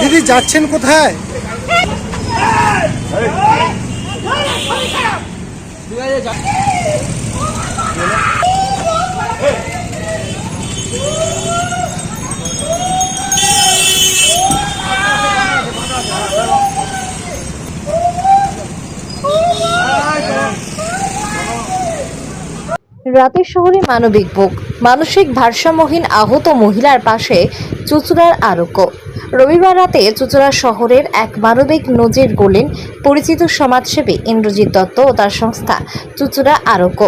দিদি যাচ্ছেন কোথায়? রাতের শহরে মানবিক বুক, মানসিক ভারসাম্যহীন আহত মহিলার পাশে চুচুড়ার আরোগ্য। রবিবার রাতে চুচুড়া শহরের এক মানবিক নজির গড়লেন পরিচিত সমাজসেবী ইন্দ্রজিৎ দত্ত ও তার সংস্থা চুচুড়া আরোগ্য।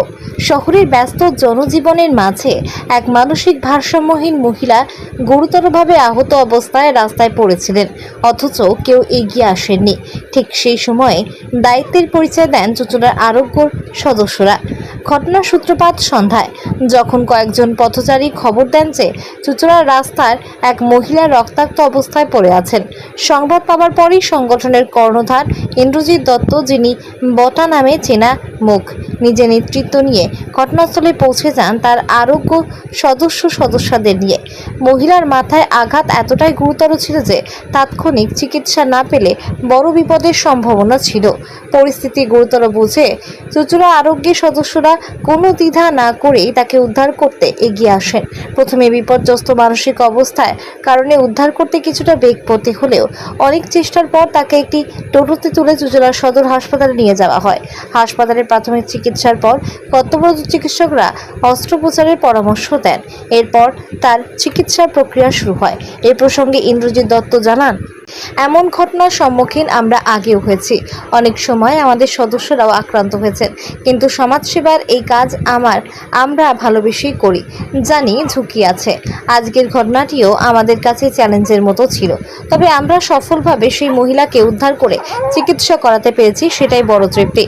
শহরের ব্যস্ত জনজীবনের মাঝে এক মানসিক ভারসাম্যহীন মহিলা গুরুতরভাবে আহত অবস্থায় রাস্তায় পড়েছিলেন, অথচ কেউ এগিয়ে আসেননি। ঠিক সেই সময়ে দায়িত্বের পরিচয় দেন চুচুড়ার আরোগ্যর সদস্যরা। ঘটনার সূত্রপাত সন্ধ্যায়। যখন কয়েকজন পথচারী খবর দেন যে চুচুড়ার রাস্তার এক মহিলা রক্তাক্ত অবস্থায় পড়ে আছেন, সংবাদ পাওয়ার পরই সংগঠনের কর্ণধার ইন্দ্রজিৎ দত্ত, যিনি বটা নামে চেনা মুখ নিজে নেতৃত্ব নিয়ে ঘটনাস্থলে পৌঁছে যান তার আরোগ্য সদস্য সদস্যদের নিয়ে। মহিলার মাথায় আঘাত এতটাই গুরুতর ছিল যে তাৎক্ষণিক চিকিৎসা না পেলে বড় বিপদের সম্ভাবনা ছিল। পরিস্থিতি গুরুতর বুঝে চুচুড়া আরোগ্যের সদস্যরা কোনো দ্বিধা না করেই তাকে উদ্ধার করতে এগিয়ে আসেন। প্রথমে বিপর্যস্ত মানসিক অবস্থায় কারণে উদ্ধার করতে কিছুটা বেগ পড়তে হলেও অনেক চেষ্টার পর তাকে একটি টোটোতে তুলে চুচুড়া সদর হাসপাতালে নিয়ে যাওয়া হয়। হাসপাতালে প্রাথমিক চিকিৎসার পর কর্তব্যরত চিকিৎসকরা অস্ত্রোপচারের পরামর্শ দেন। এরপর তার চিকিৎসা প্রক্রিয়া শুরু হয়। এ প্রসঙ্গে ইন্দ্রজিৎ দত্ত জানান, এমন ঘটনার সম্মুখীন আমরা আগেও হয়েছি। অনেক সময় আমাদের সদস্যরাও আক্রান্ত হয়েছেন। কিন্তু সমাজসেবার এই কাজ আমার, আমরা ভালোবেসেই করি। জানি ঝুঁকি আছে। আজকের ঘটনাটিও আমাদের কাছে চ্যালেঞ্জের মতো ছিল। তবে আমরা সফলভাবে সেই মহিলাকে উদ্ধার করে চিকিৎসা করাতে পেরেছি, সেটাই বড় তৃপ্তি।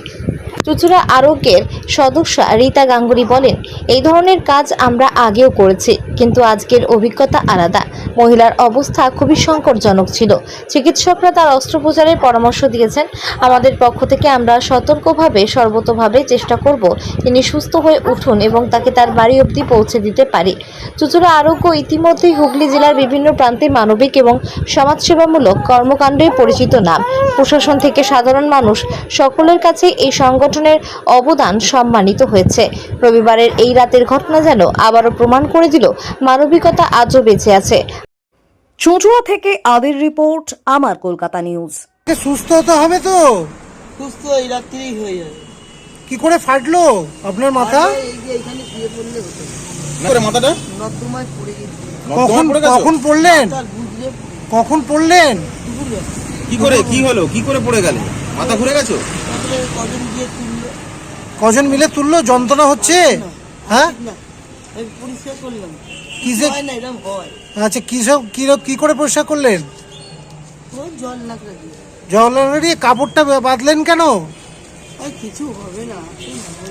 চুচুড়া আরোগ্যের সদস্যা রীতা গাঙ্গুলি বলেন, এই ধরনের কাজ আমরা আগেও করেছি, কিন্তু আজকের অভিজ্ঞতা আলাদা। মহিলার অবস্থা খুবই সংকটজনক ছিল। চিকিৎসকরা তার অস্ত্রোপচারের পরামর্শ দিয়েছেন, আমাদের পক্ষ থেকে আমরা সতর্কভাবে, সর্বতোভাবে চেষ্টা করব তিনি সুস্থ হয়ে উঠুন এবং তাকে তার বাড়ি অবধি পৌঁছে দিতে পারি। চুচুড়া আরোগ্য ইতিমধ্যেই হুগলি জেলার বিভিন্ন প্রান্তে মানবিক এবং সমাজসেবামূলক কর্মকাণ্ডে পরিচিত নাম। প্রশাসন থেকে সাধারণ মানুষ সকলের কাছে এই সংগঠনের অবদান সম্মানিত হয়েছে। রবিবারের এই রাতের ঘটনা যেন আবারও প্রমাণ করে দিল মানবিকতা আজও বেঁচে আছে। চুঁচুড়া থেকে আদির রিপোর্ট আমার কলকাতা নিউজ। সুস্থ হতে হবে তো? সুস্থ এই রাত্রেই হয়ে যাবে। কি করে ফাটলো আপনার মাথা? করে মাথাটা? কখন কখন পড়লেন? কখন পড়লেন? কি করে কি হলো? কি করে পড়ে গেলে? মাথা ঘুরে গেছো? কজন গিয়ে তুললো? কজন মিলে তুললো? যন্ত্রণা হচ্ছে? হ্যাঁ? পরিষ্কার করলাম। কিসে না এরকম আচ্ছা কি সব কি র- করে পরিষ্কার করলেন? জল লাগলে দিয়ে। কাপড়টা বাঁধলেন কেন? কিছু হবে না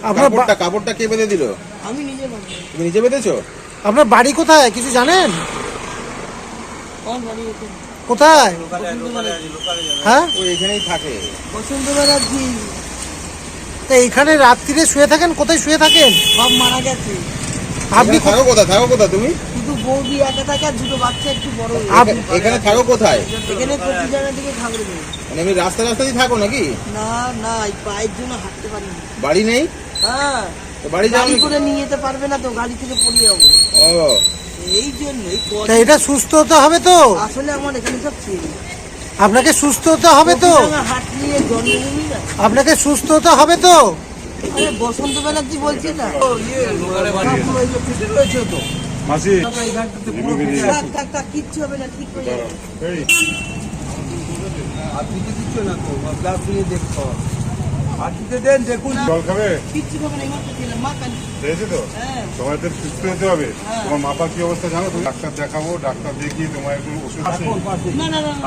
আপনার কাপড়টা কাপড়টা কে বেঁধে দিল? আমি নিজে ভাবলাম তুমি নিজে বেঁধেছো? আপনার বাড়ি কোথায়? কিছু জানেন? আমার বাড়ি এখানে। কোথায়? হ্যাঁ? এখানেই থাকে বসন্ত ব্যানার্জি তা এখানে রাত্রিরে শুয়ে থাকেন? কোথায় শুয়ে থাকেন? সব মারা গেছে আপনি এখানে থাকো কোথায় থাকো কোথায় তুমি শুধু বৌদি একা থাকে আর দুটো বাচ্চা একটু বড় আপ- এখা- এখানে থাকো কোথায়? এখানে প্রতি জায়গা থেকে থাকবে না। মানে আমি রাস্তা রাস্তা দিয়ে থাকো নাকি? না না এই পায়ের জন্য হাঁটতে পারি না। বাড়ি নেই? হ্যাঁ তো বাড়ি যাও করে নিয়ে যেতে পারবে না তো গাড়ি থেকে পড়ে যাব। ও এই জন্যই তা এটা সুস্থ হতে হবে তো? আসলে আমার এখানে সব আপনাকে সুস্থ হতে হবে তো? হাট নিয়ে জন্মভূমি না? আপনাকে সুস্থ হতে হবে তো? আরে বসন্ত ব্যানার্জি বলছি না? থাক, থাক, থাক, কিচ্ছু হবে না ঠিক হয়ে যাবে। জল খাবে? কিচ্ছু হবে না এই খেলাম। মা কালী পেয়েছে তো? হ্যাঁ। তো সুস্থ হতে হবে। তোমার মাথার কি অবস্থা জানো তুমি? ডাক্তার দেখাবো ডাক্তার দেখিয়ে তোমার একটু ওষুধ আছে।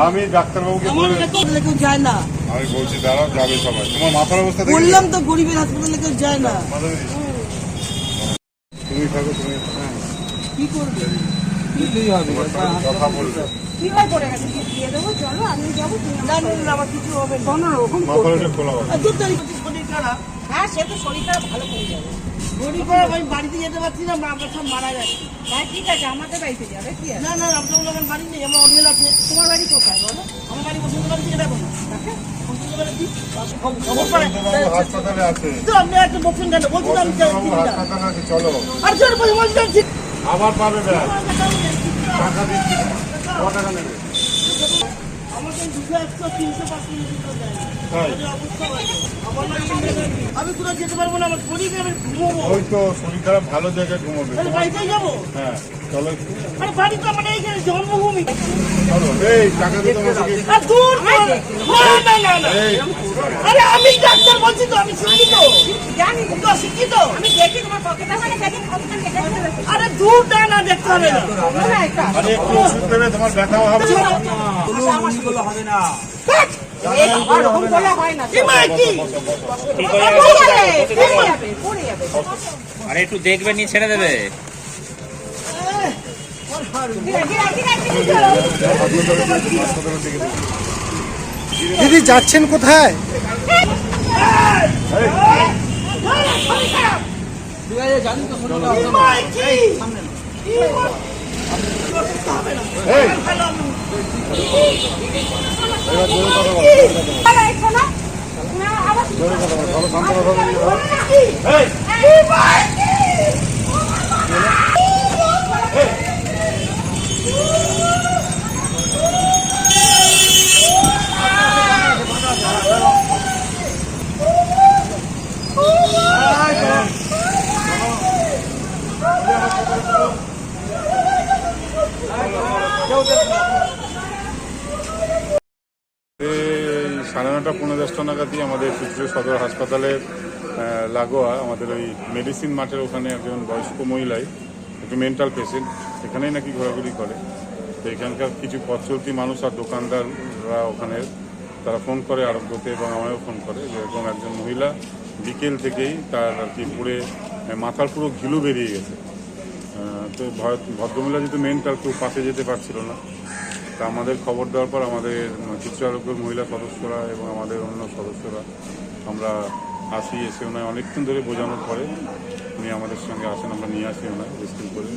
আমি ডাক্তারবাবুকে বলে কেউ যায় না। আমি বলছি দাঁড়াও যাবে সবাই। তোমার মাথার অবস্থা বললাম তো গরিবের হাসপাতালে কেউ যায় না। তুমি থাকো তুমি হ্যাঁ, কি করবে? তোমার সঙ্গে কথা বলবে। হবে হবে হ্যাঁ সে তো শরীর খারাপ ভালো করে যাবে শরীর আমি বাড়িতে যেতে পারছি না আমরা সব মারা যাচ্ছি ঠিক আছে আমাদের বাড়িতে যাবে কি না না আমার বাড়ি নেই আমার অডিয়েল আছে। তোমার বাড়ি কোথায় বলো? আমার বাড়ি বসন্ত থেকে হাসপাতালে আছে। তো একটা বলছি আমি চলো। আর বলছি আবার পাবে ব্যাগ টাকা দিচ্ছি ক টাকা নেবে? আমি কোথাও যেতে পারব না আমার শরীর আমি ঘুমোবো। ওই তো শরীর খারাপ ভালো জায়গায় ঘুমাবে। বাড়িতে যাব? হ্যাঁ চলো। বাড়ি তো আমার এইখানে জন্মভূমি। আর আমি ডাক্তার বলছি তো আমি শিক্ষিত শিক্ষিত আমি দেখি তোমার দেখি একটু আরে একটু দেখবে নিয়ে ছেড়ে দেবে। দিদি যাচ্ছেন কোথায়? আবার হাসপাতালের লাগোয়া, আমাদের ওই মেডিসিন মাঠের ওখানে একজন বয়স্ক মহিলাই, একটু মেন্টাল পেশেন্ট এখানেই নাকি ঘোরাঘুরি করে। তো এখানকার কিছু পথ চলতি মানুষ আর দোকানদাররা ওখানে, তারা ফোন করে আরোগ্যতে এবং আমায়ও ফোন করে যে এরকম একজন মহিলা বিকেল থেকেই তার আর কি পুরে মাথার পুরো ঘিলু বেরিয়ে গেছে। তো ভদ্রমহিলা যেহেতু মেন্টাল কেউ পাশে যেতে পারছিল না, তা আমাদের খবর দেওয়ার পর আমাদের চিত্র আরোগ্যের মহিলা সদস্যরা এবং আমাদের অন্য সদস্যরা আমরা আসি এসে ওনায় অনেকক্ষণ ধরে বোঝানোর পরে উনি আমাদের সঙ্গে আসেন আমরা নিয়ে আসি ওনায় রেস্কিউ করে।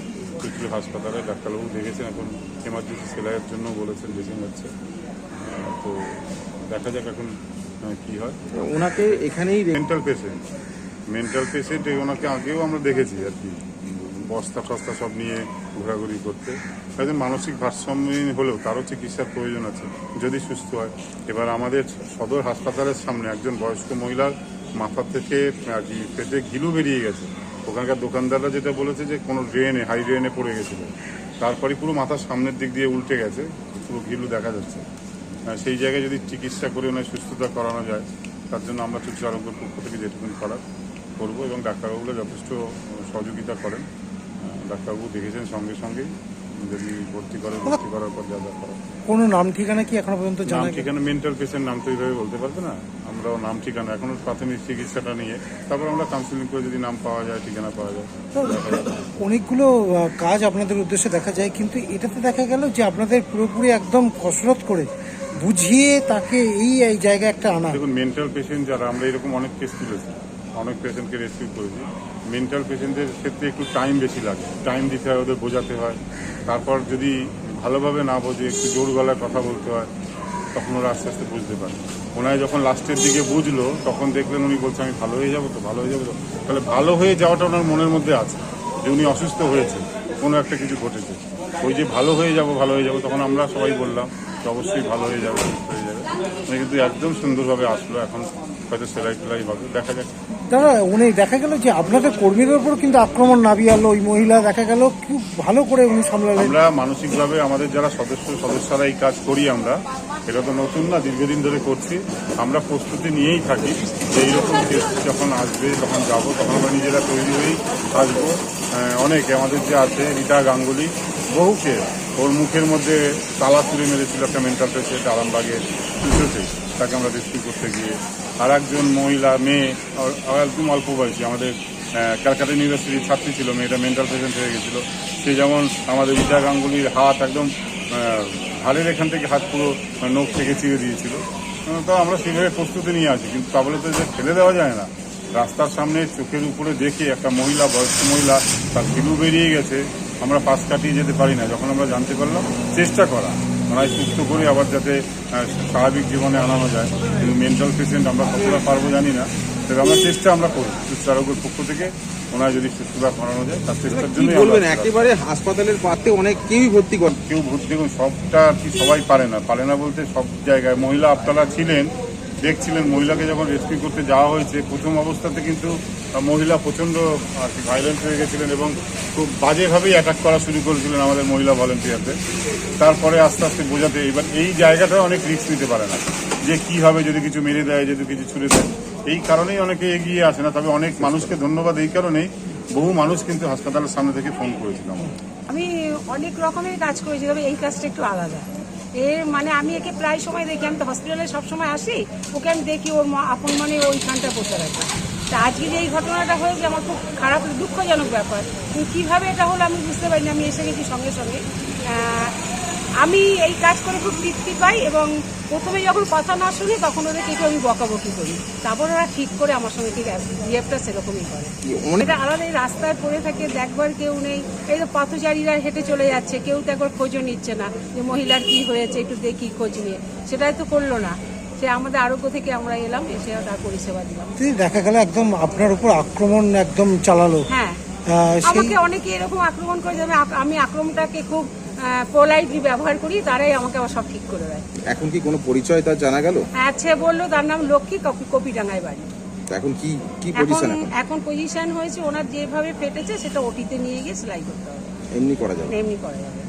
কিছু হাসপাতালে ডাক্তারবাবু দেখেছেন এখন এমার্জেন্সি সেলাইয়ের জন্য বলেছেন ড্রেসিং হচ্ছে তো দেখা যাক এখন কী হয়। ওনাকে এখানেই মেন্টাল পেশেন্ট মেন্টাল পেশেন্ট ওনাকে আগেও আমরা দেখেছি আর কি। বস্তা টস্তা সব নিয়ে ঘোরাঘুরি করতে। একজন মানসিক ভারসাম্যহীন হলেও তারও চিকিৎসার প্রয়োজন আছে। যদি সুস্থ হয়, এবার আমাদের সদর হাসপাতালের সামনে একজন বয়স্ক মহিলার মাথা থেকে, আর কি, পেটে ঘিলু বেরিয়ে গেছে। ওখানকার দোকানদাররা যেটা বলেছে যে, কোনো ড্রেনে হাই ড্রেনে পড়ে গেছিল। তারপরে পুরো মাথার সামনের দিক দিয়ে উল্টে গেছে, পুরো ঘিলু দেখা যাচ্ছে। সেই জায়গায় যদি চিকিৎসা করে ওনার সুস্থতা করানো যায়, তার জন্য আমরা আরোগ্যের পক্ষ থেকে যেটুকুন করার করব এবং ডাক্তারবাবুরা যথেষ্ট সহযোগিতা করেন। ডাক্তারবাবু দেখেছেন সঙ্গে সঙ্গেই যদি ভর্তি করে ভর্তি করার পর যা যা কোনো নাম ঠিকানা কি এখনও পর্যন্ত নাম জানা গেছে ঠিকানা মেন্টাল পেশেন্ট নাম তো এইভাবে বলতে পারবে না? আমরাও নাম ঠিকানা এখনও প্রাথমিক চিকিৎসাটা নিয়ে। তারপর আমরা কাউন্সিলিং করে যদি নাম পাওয়া যায় ঠিকানা পাওয়া যায়। অনেকগুলো আহ, কাজ আপনাদের উদ্দেশ্যে দেখা যায় কিন্তু এটাতে দেখা গেল যে আপনাদের পুরোপুরি একদম কসরত করে বুঝিয়ে তাকে এই এই জায়গায় একটা আনা। দেখুন মেন্টাল পেশেন্ট যারা আমরা এরকম অনেক কেস তুলেছি। অনেক পেশেন্টকে রেসিভ করেছি। মেন্টাল পেশেন্টদের ক্ষেত্রে একটু টাইম বেশি লাগে। টাইম দিতে হয়, ওদের বোঝাতে হয়। তারপর যদি ভালোভাবে না বোঝে, একটু জোর গলায় কথা বলতে হয়, তখন ওরা আস্তে আস্তে বুঝতে পারে। ওনায় যখন লাস্টের দিকে বুঝলো, তখন দেখলেন উনি বলছে, আমি ভালো হয়ে যাব তো, ভালো হয়ে যাব তো। তাহলে ভালো হয়ে যাওয়াটা ওনার মনের মধ্যে আছে, যে উনি অসুস্থ হয়েছে। কোনো একটা কিছু ঘটেছে। ওই যে ভালো হয়ে যাব, ভালো হয়ে যাব, তখন আমরা সবাই বললাম যে অবশ্যই ভালো হয়ে যাবে, সুস্থ হয়ে যাবে। উনি কিন্তু একদম সুন্দরভাবে আসলো, এখন হয়তো সেলাই টেলাই হবে, দেখা যাক। দাদা উনি দেখা গেল যে আপনাদের কর্মীদের উপর কিন্তু আক্রমণ নাবিয়ালো ওই মহিলা দেখা গেল খুব ভালো করে উনি সামলালেন। আমরা মানসিকভাবে আমাদের যারা সদস্য সদস্যরা এই কাজ করি আমরা এটা তো নতুন না দীর্ঘদিন ধরে করছি আমরা প্রস্তুতি নিয়েই থাকি যে এইরকম কেস যখন আসবে তখন যাব তখন আমরা নিজেরা তৈরি হয়েই আহ, অনেকে আমাদের যে আছে রীতা গাঙ্গুলি বহুকে ওর মুখের মধ্যে তালা তুলে মেরেছিল একটা মেন্টাল পেশেন্ট আরামবাগে দুটোতে তাকে আমরা রেস্কিউ করতে গিয়ে। আর একজন মহিলা মেয়ে একদম অল্প বয়সী আমাদের ক্যালকাটা ইউনিভার্সিটির ছাত্রী ছিল মেয়েটা মেন্টাল পেশেন্ট হয়ে গেছিল। সে যেমন আমাদের রীতা গাঙ্গুলির হাত একদম আহ, ঘাড়ের এখান থেকে হাত পুরো নখ থেকে চিড়ে দিয়েছিল। তো আমরা সেভাবে প্রস্তুতি নিয়ে আছি কিন্তু তা বলে তো যে ফেলে দেওয়া যায় না। রাস্তার সামনে চোখের উপরে দেখে একটা মহিলা বয়স্ক মহিলা তার ফিলু বেরিয়ে গেছে। আমরা পাশ কাটিয়ে যেতে পারি না। যখন আমরা জানতে পারলাম চেষ্টা করা। ওনায় সুস্থ করে আবার যাতে স্বাভাবিক জীবনে আনানো যায়। কিন্তু মেন্টাল পেশেন্ট আমরা কতটা পারব জানি না। তবে আমরা চেষ্টা আমরা করি। সুস্থ আরোগ্যের পক্ষ থেকে ওনায় যদি সুস্থতা করানো যায় তার চেষ্টার জন্য বলবেন? একেবারে হাসপাতালের পাতে অনেক কেউই ভর্তি করে কেউ ভর্তি দেখুন সবটা আর কি সবাই পারে না। পারে না বলতে সব জায়গায় মহিলা আপনারা ছিলেন দেখছিলেন মহিলাকে যখন রেস্কিউ করতে যাওয়া হয়েছে, প্রথম অবস্থাতে কিন্তু মহিলা প্রচণ্ড আর কি ভাইলেন্ট হয়ে গেছিলেন এবং খুব বাজেভাবেই অ্যাটাক করা শুরু করেছিলেন আমাদের মহিলা ভলেন্টিয়ারদের তারপরে আস্তে আস্তে বোঝাতে, এবার এই জায়গাটা অনেক রিস্ক নিতে পারে না। যে কি হবে যদি কিছু মেরে দেয়, যদি কিছু ছুড়ে দেয়, এই কারণেই অনেকে এগিয়ে আসে না। তবে অনেক মানুষকে ধন্যবাদ এই কারণেই বহু মানুষ কিন্তু হাসপাতালের সামনে থেকে ফোন করেছিল আমাকে। আমি অনেক রকমের কাজ করেছি, তবে এই কাজটা একটু আলাদা। এর মানে আমি একে প্রায় সময় দেখি, আমি তো হসপিটালে সবসময় আসি, ওকে আমি দেখি, ওর আপন মানে ওইখানটা বসে রাখি তা আজকে যে এই ঘটনাটা হয়েছে, আমার খুব খারাপ দুঃখজনক ব্যাপার। কিন্তু কীভাবে এটা হলো আমি বুঝতে পারিনি, আমি এসে গেছি সঙ্গে সঙ্গে। আমি এই কাজ করে খুব তৃপ্তি পাই এবং প্রথমে যখন কথা না শুনি তখন ওদেরকে একটু আমি বকাবকি করি। তারপর ওরা ঠিক করে আমার সঙ্গে ঠিক বিহেভটা সেরকমই করে। এটা আলাদা এই রাস্তায় পড়ে থাকে দেখবার কেউ নেই। এই তো পথচারীরা হেঁটে চলে যাচ্ছে কেউ তো একবার খোঁজও নিচ্ছে না যে মহিলার কি হয়েছে একটু দেখি খোঁজ নিয়ে। সেটাই তো করল না। সে আমাদের আরোগ্য থেকে আমরা এলাম এসে তার পরিষেবা দিলাম। দেখা গেল একদম আপনার উপর আক্রমণ একদম চালালো। হ্যাঁ। আমাকে অনেকে এরকম আক্রমণ করে যাবে। আমি আক্রমণটাকে খুব পোলাইটলি ব্যবহার করি তারাই আমাকে আবার সব ঠিক করে দেয়। এখন কি কোনো পরিচয় তার জানা গেল? আছে বলল তার নাম লক্ষ্মী কপি কপিডাঙ্গায় বাড়ি। এখন কি কি পজিশন এখন? এখন পজিশন হয়েছে ওনার যেভাবে ফেটেছে সেটা ওটিতে নিয়ে গিয়ে সেলাই করতে হবে। এমনি করা যাবে। এমনি করা যাবে।